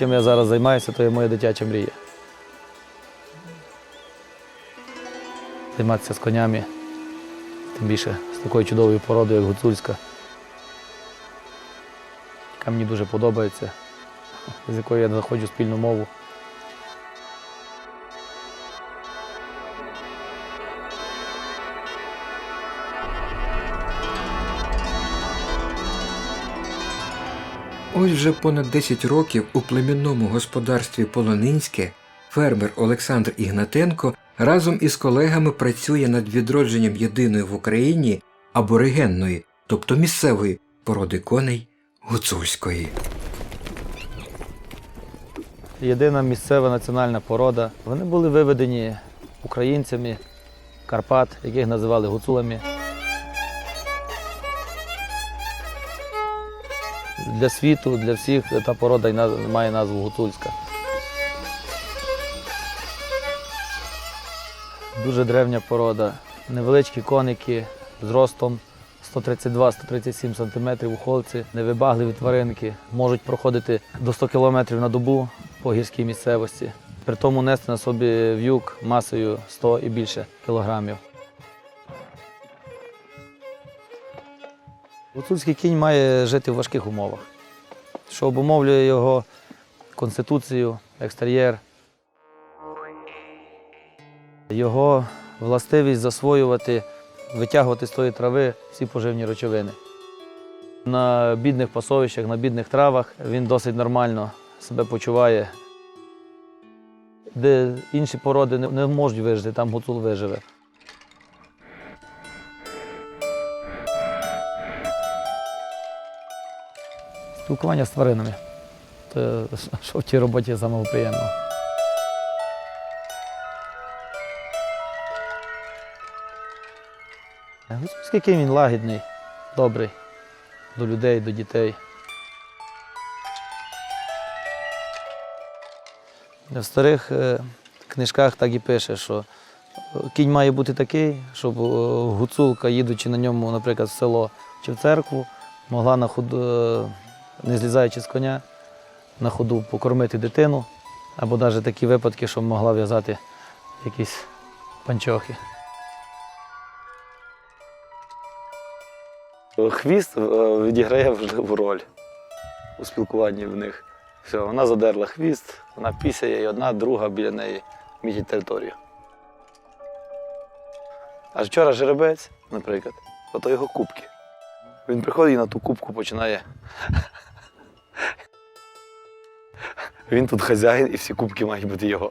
чим я зараз займаюся, то є моя дитяча мрія. Займатися з конями, тим більше з такою чудовою породою, як гуцульська, яка мені дуже подобається, з якою я знаходжу спільну мову. Ось вже понад 10 років у племінному господарстві Полонинське фермер Олександр Ігнатенко разом із колегами працює над відродженням єдиної в Україні аборигенної, тобто місцевої породи коней гуцульської. Єдина місцева національна порода. Вони були виведені українцями Карпат, яких називали гуцулами. Для світу, для всіх та порода має назву гуцульська. Дуже древня порода. Невеличкі коники з ростом 132-137 см у холці, невибагливі тваринки, можуть проходити до 100 км на добу по гірській місцевості. При тому нести на собі в'юк масою 100 і більше кілограмів. Гуцульський кінь має жити в важких умовах, що обумовлює його конституцію, екстер'єр, його властивість засвоювати, витягувати з тої трави всі поживні речовини. На бідних пасовищах, на бідних травах він досить нормально себе почуває. Де інші породи не, можуть вижити, там гуцул виживе. Спілкування з тваринами. Це що в тій роботі самого приємного. Кінь він лагідний, добрий до людей, до дітей. В старих е, книжках так і пише, що е, кінь має бути такий, щоб е, гуцулка, їдучи на ньому, наприклад, в село чи в церкву, могла на ходу, не злізаючи з коня, на ходу покормити дитину, або навіть такі випадки, щоб могла в'язати якісь панчохи. Хвіст е, відіграє важливу роль у спілкуванні в них. Все, вона задерла хвіст, вона пісяє, і одна, друга біля неї мітять територію. Аж вчора жеребець, наприклад, ото його кубки. Він приходить і на ту кубку починає. Він тут хазяїн і всі кубки мають бути його.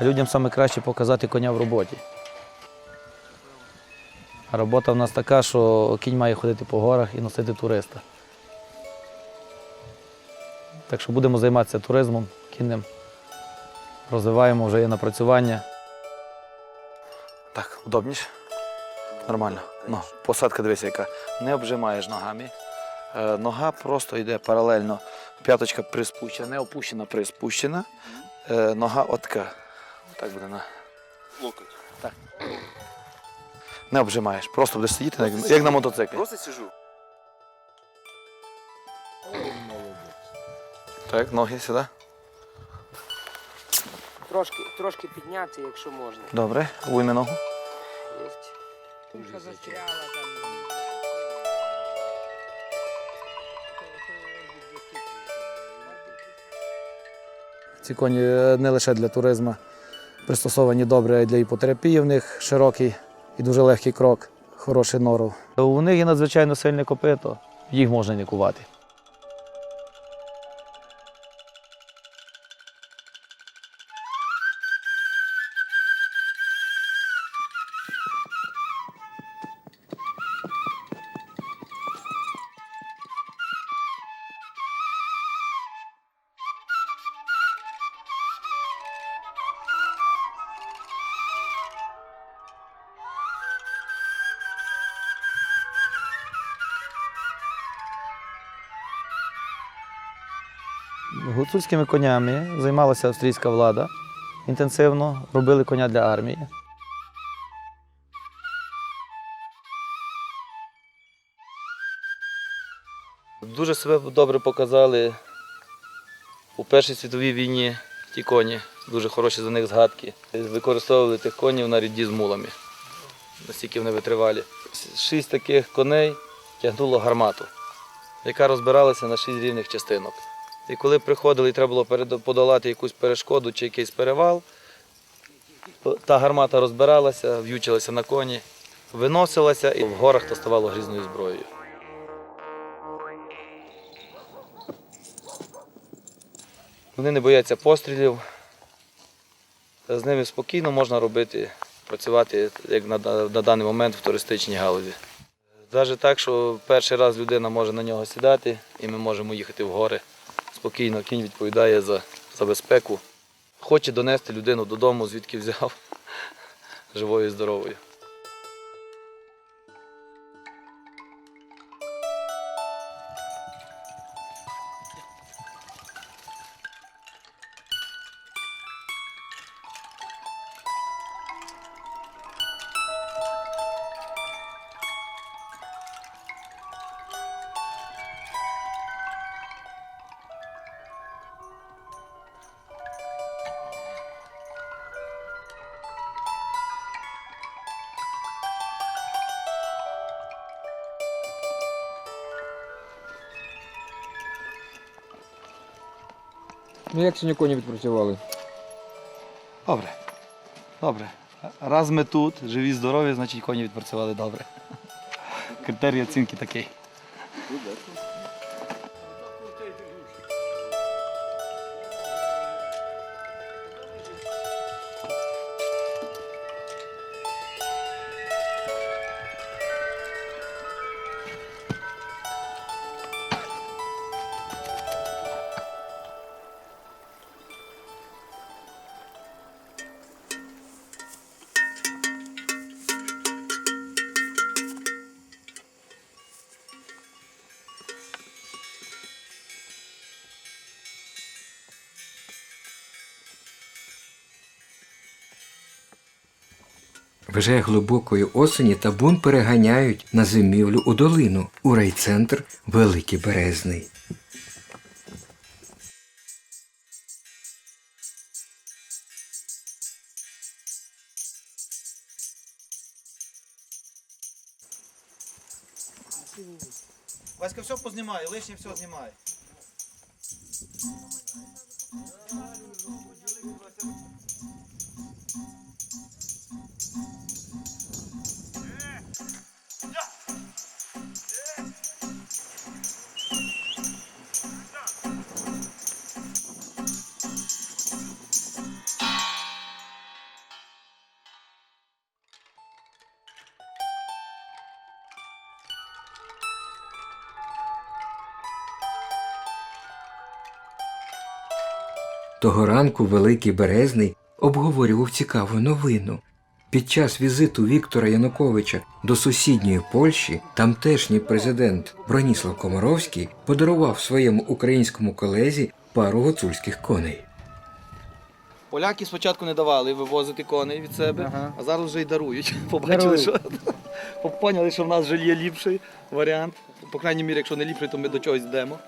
Людям саме краще показати коня в роботі. Робота в нас така, що кінь має ходити по горах і носити туриста. Так що будемо займатися туризмом кінним. Розвиваємо вже є напрацювання. Так, удобніше. Нормально. Ну, посадка дивися, яка. Не обжимаєш ногами. Е, нога просто йде паралельно. П'яточка приспущена, не опущена, приспущена. Е, нога отка. Так буде на. Локоть. Так. Не обжимаєш, просто будеш сидіти, як, як на мотоциклі. Просто сижу. Так, ноги сюди. Трошки, трошки підняти, якщо можна. Добре, уйми ногу. Єсть. Тушка застряла там. Ці коні е, не лише для туризму пристосовані добре, для іпотерапії. В них широкий і дуже легкий крок, хороший норов. У них є надзвичайно сильне копито, їх можна лікувати. Гуцульськими конями займалася австрійська влада інтенсивно, робили коня для армії. Дуже себе добре показали у Першій світовій війні ті коні. Дуже хороші за них згадки. Використовували тих конів на рідді з мулами. Настільки вони витривалі. Шість таких коней тягнуло гармату, яка розбиралася на шість рівних частинок. І коли приходили треба було подолати якусь перешкоду чи якийсь перевал, та гармата розбиралася, в'ючилася на коні, виносилася і в горах то ставало грізною зброєю. Вони не бояться пострілів. З ними спокійно можна робити, працювати як на, на даний момент в туристичній галузі. Навіть так, що перший раз людина може на нього сідати і ми можемо їхати в гори. Спокійно кінь відповідає за, за безпеку. Хоче донести людину додому, звідки взяв, живою і здоровою. Ну як сьогодні коні відпрацювали? Добре. Добре. Раз ми тут, живі, здорові, значить коні відпрацювали добре. Критерій оцінки такий. Вже глибокої осені табун переганяють на зимівлю у долину у райцентр Великий Березний. Васька все познімає, лишнє все знімає. Того ранку Великий Березний обговорював цікаву новину. Під час візиту Віктора Януковича до сусідньої Польщі тамтешній президент Броніслав Комаровський подарував своєму українському колезі пару гуцульських коней. Поляки спочатку не давали вивозити коней від себе, Ага. а зараз вже й дарують. Побачили, Дарують. що поняли, що в нас вже є ліпший варіант. По крайній мірі, якщо не ліпший, то ми до чогось йдемо.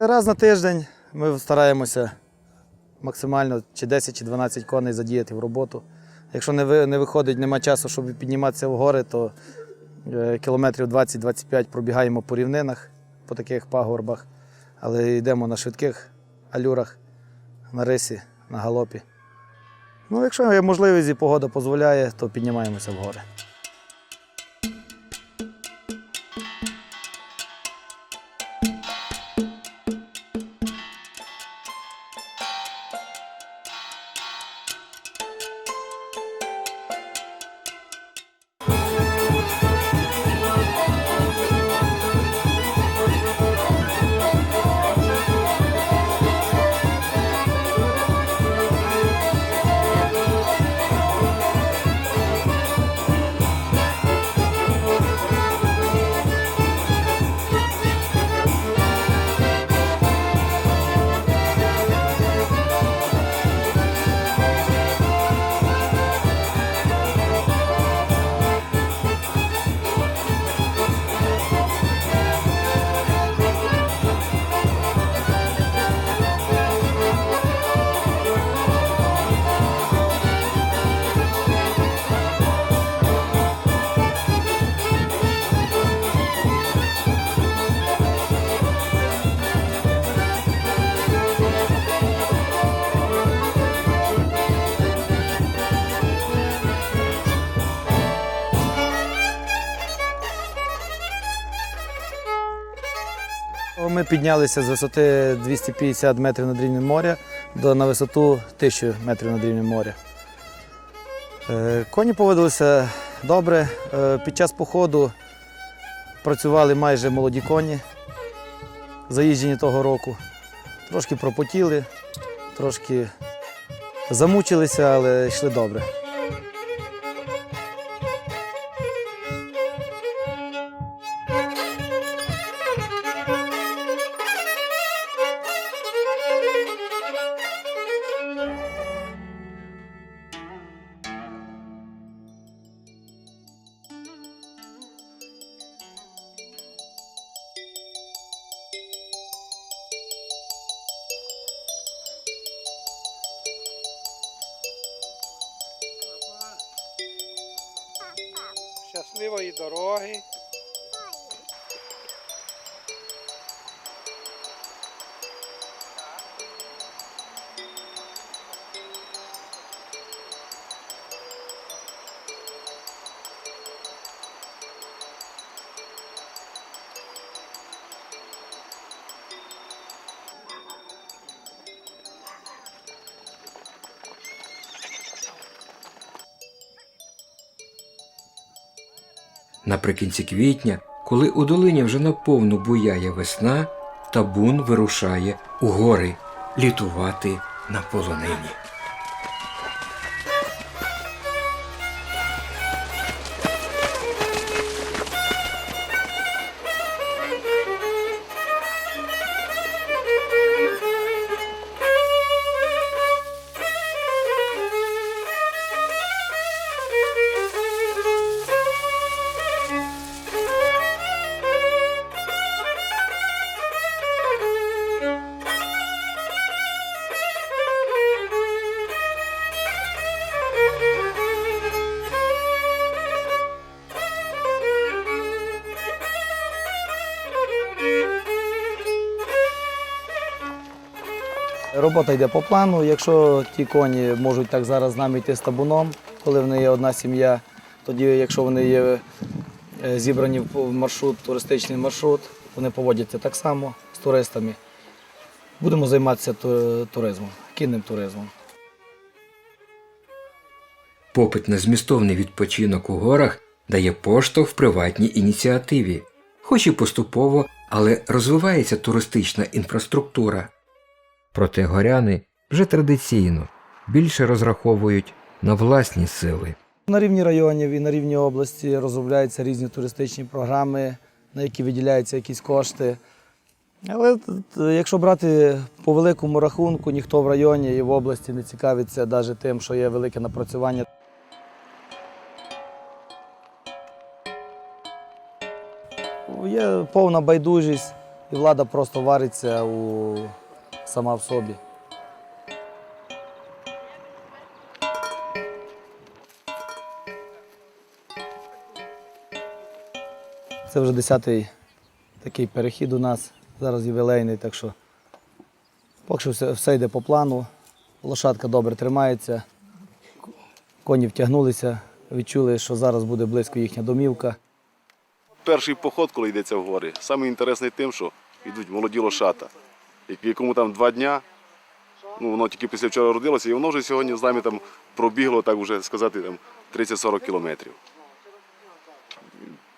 Раз на тиждень ми стараємося максимально чи 10 чи 12 коней задіяти в роботу. Якщо не, не виходить, нема часу, щоб підніматися в гори, то е, кілометрів 20-25 пробігаємо по рівнинах, по таких пагорбах, але йдемо на швидких алюрах, на рисі, на галопі. Ну, якщо є можливість і погода дозволяє, то піднімаємося в гори. Ми піднялися з висоти 250 метрів над рівнем моря до, на висоту 1000 метрів над рівнем моря. Е, Коні поводилися добре. Е, Під час походу працювали майже молоді коні, заїжджені того року. Трошки пропотіли, трошки замучилися, але йшли добре. Щасливої дороги. Наприкінці квітня, коли у долині вже наповну буяє весна, табун вирушає у гори літувати на полонині. Робота йде по плану. Якщо ті коні можуть так зараз з нами йти з табуном, коли в них є одна сім'я, тоді, якщо вони є е, зібрані в маршрут, туристичний маршрут, вони поводяться так само з туристами. Будемо займатися туризмом, кінним туризмом. Попит на змістовний відпочинок у горах дає поштовх приватній ініціативі, хоч і поступово, але розвивається туристична інфраструктура. Проте горяни вже традиційно більше розраховують на власні сили. На рівні районів і на рівні області розробляються різні туристичні програми, на які виділяються якісь кошти. Але якщо брати по великому рахунку, ніхто в районі і в області не цікавиться навіть тим, що є велике напрацювання. Є повна байдужість, і влада просто вариться у... сама в собі. Це вже десятий такий перехід у нас, зараз ювілейний, так що поки що все, все йде по плану. Лошадка добре тримається, коні втягнулися, відчули, що зараз буде близько їхня домівка. перший поход, коли йдеться в гори, саме інтересний тим, що йдуть молоді лошата, якому там два дня. Ну, воно тільки після вчора родилося, і воно вже сьогодні з нами там пробігло, так вже сказати, там 30-40 кілометрів.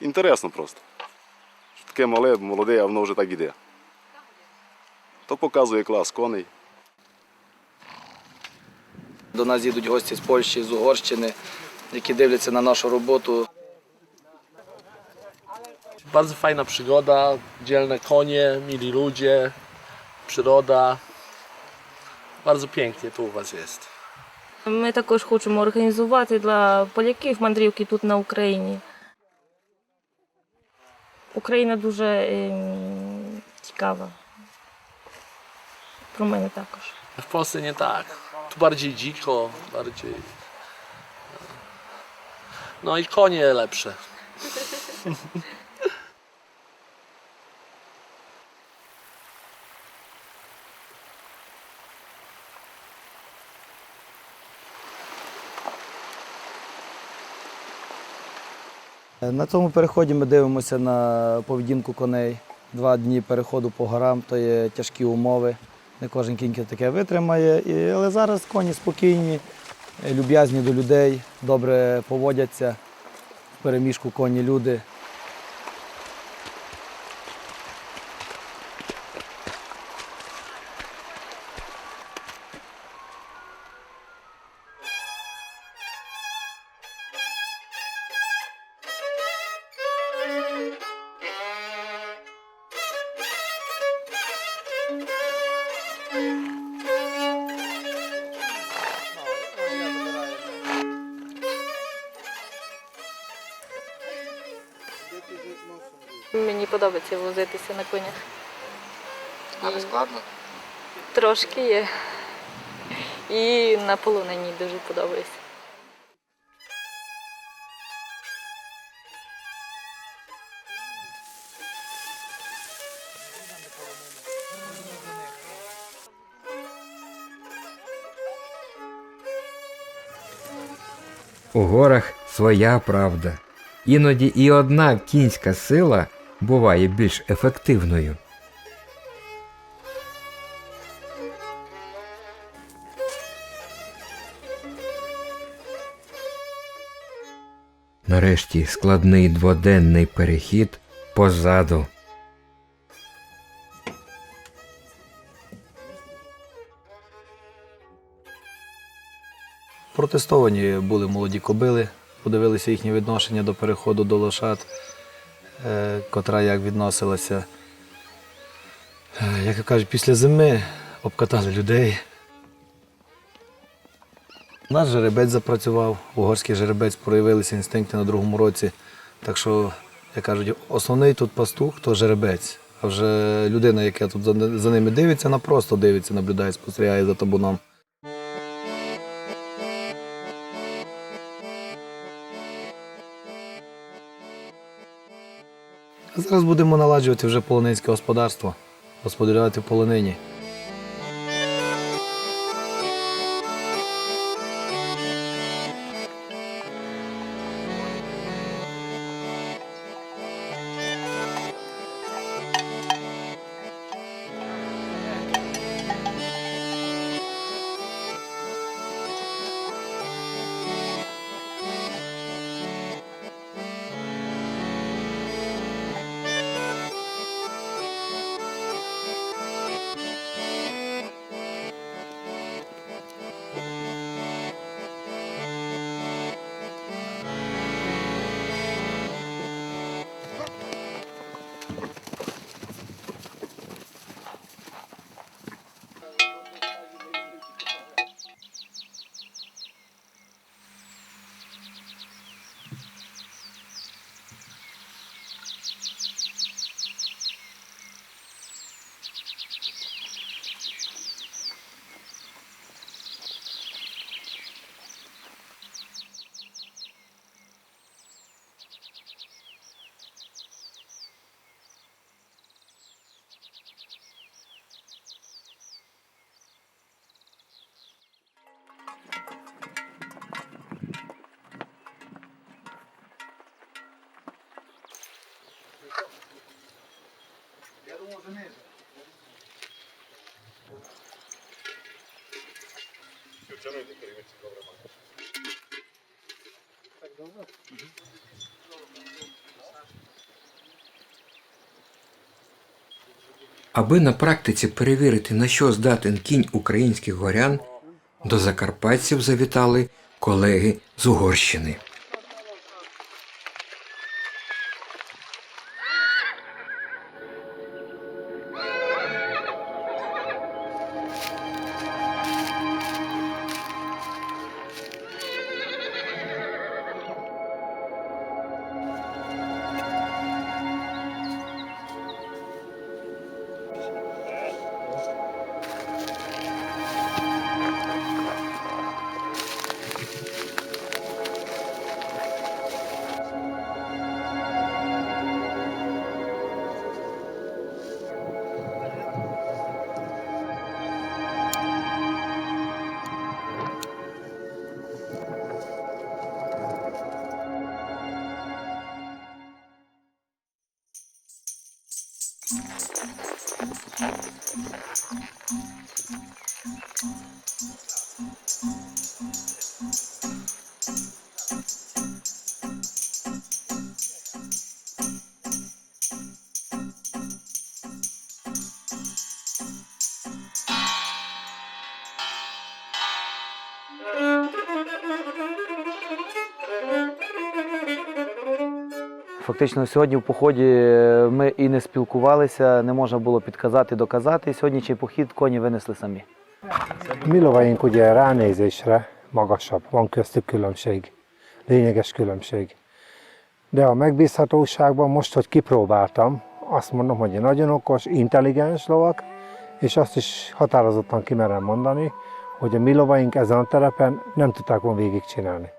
Інтересно просто. Таке мале, молоде, а воно вже так іде. То показує клас коней. До нас їдуть гості з Польщі, з Угорщини, які дивляться на нашу роботу. Bardzo fajna przygoda, dzielne konie, mili ludzie, przyroda. Bardzo pięknie tu u Was jest. Ми також хочемо організувати для поляків мандрівки тут на Україні. Україна дуже ем, цікава. Про мене також. W Polsce nie tak. Tu bardziej dziko, bardziej. No i konie lepsze. На цьому переході ми дивимося на поведінку коней. Два дні переходу по горам то є тяжкі умови. Не кожен кінь таке витримає. Але зараз коні спокійні, е, люб'язні до людей, добре поводяться. В переміжку коні люди. Мені подобається возитися на конях. А не складно? Трошки є. І на полонині дуже подобається. У горах своя правда. Іноді і одна кінська сила буває більш ефективною. Нарешті складний дводенний перехід позаду. Протестовані були молоді кобили, подивилися їхнє відношення до переходу до лошад, е, котра як відносилася. Е, Як кажуть, після зими обкатали людей. Наш жеребець запрацював, угорський жеребець проявилися інстинкти на другому році. Так що, як кажуть, основний тут пастух то жеребець. А вже людина, яка тут за, ними дивиться, вона просто дивиться, наблюдає, спостерігає за табуном. Зараз будемо наладжувати вже полонинське господарство, господарювати полонині. Аби на практиці перевірити, на що здатен кінь українських горян, до закарпатців завітали колеги з Угорщини. フフフフ。Фактично сьогодні в поході ми і не спілкувалися, не можна було підказати, доказати. Сьогоднішній похід коні винесли самі. Mi lovaink ugye ránézésre magasabb, van köztük különbség, lényeges különbség. De a megbízhatóságban most, hogy kipróbáltam, azt mondom, hogy nagyon okos, intelligens lovak, és azt is határozottan kimerem mondani, hogy a mi lovaink ezen a telepen nem tudták volna végigcsinálni.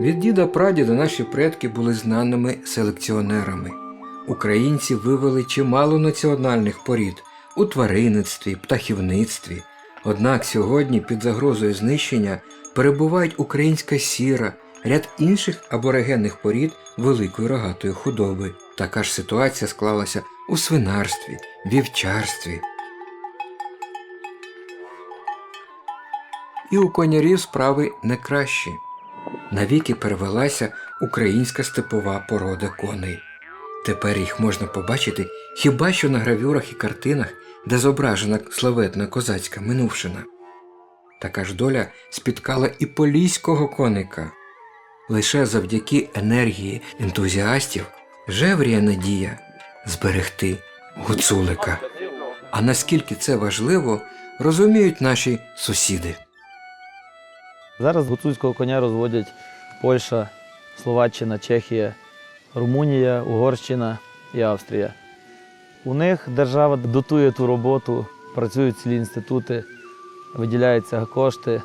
Від діда прадіда наші предки були знаними селекціонерами. Українці вивели чимало національних порід у тваринництві, птахівництві. Однак сьогодні під загрозою знищення перебувають українська сіра, ряд інших аборигенних порід великої рогатої худоби. Така ж ситуація склалася у свинарстві, вівчарстві. І у конярів справи не кращі навіки перевелася українська степова порода коней. Тепер їх можна побачити хіба що на гравюрах і картинах, де зображена славетна козацька минувшина. Така ж доля спіткала і поліського коника. Лише завдяки енергії ентузіастів жевріє надія зберегти гуцулика. А наскільки це важливо, розуміють наші сусіди. Зараз гуцульського коня розводять Польща, Словаччина, Чехія, Румунія, Угорщина і Австрія. У них держава дотує ту роботу, працюють цілі інститути, виділяються кошти.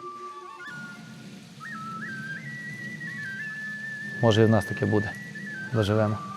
Може, і в нас таке буде. Доживемо.